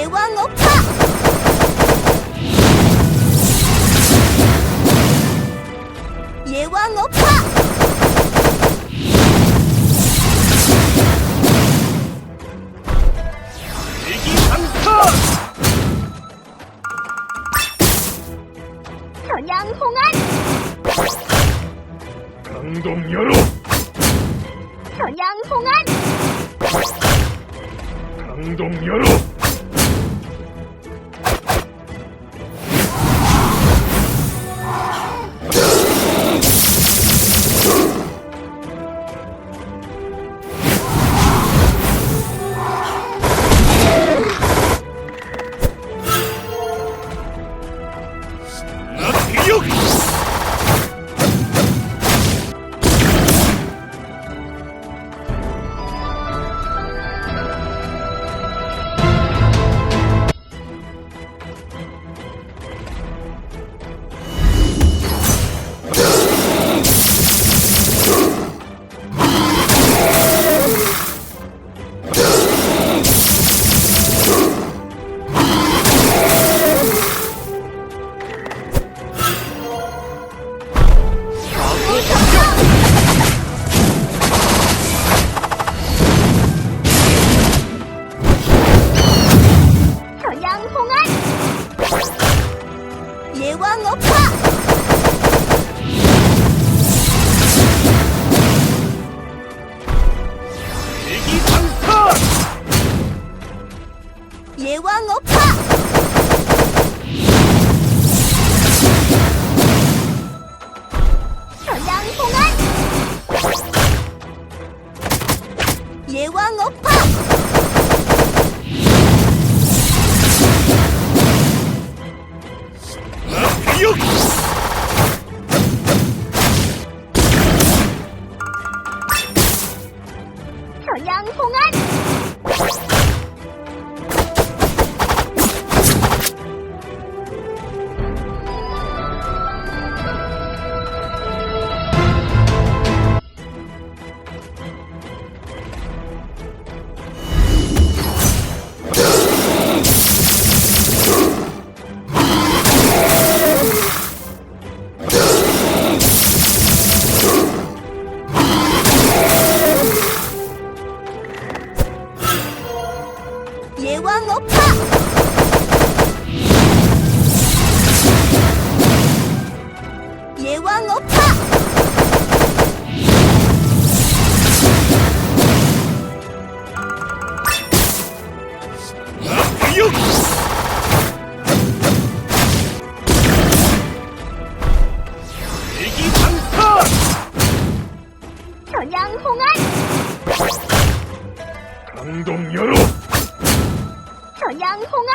대왕 업파! 예왕 업파! 대기 강타! 전양 홍안! 강동 여로! 전양 홍안! 강동 여로! 예왕 어파 일기상타 예왕 어파 현양홍안 예왕 어파 나비육 현양홍안 강동여로! 현양홍안!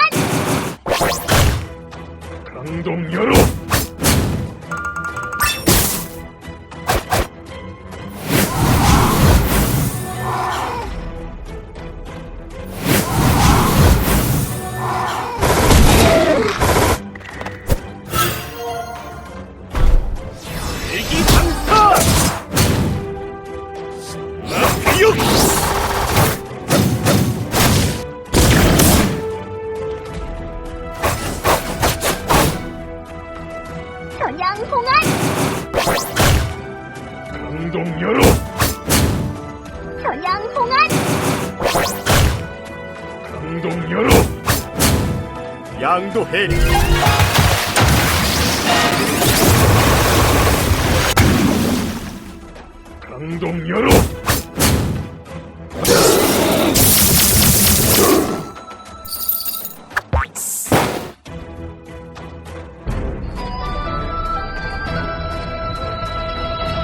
강동 여로! 일기상타 나비육 양도해리. 강동 여로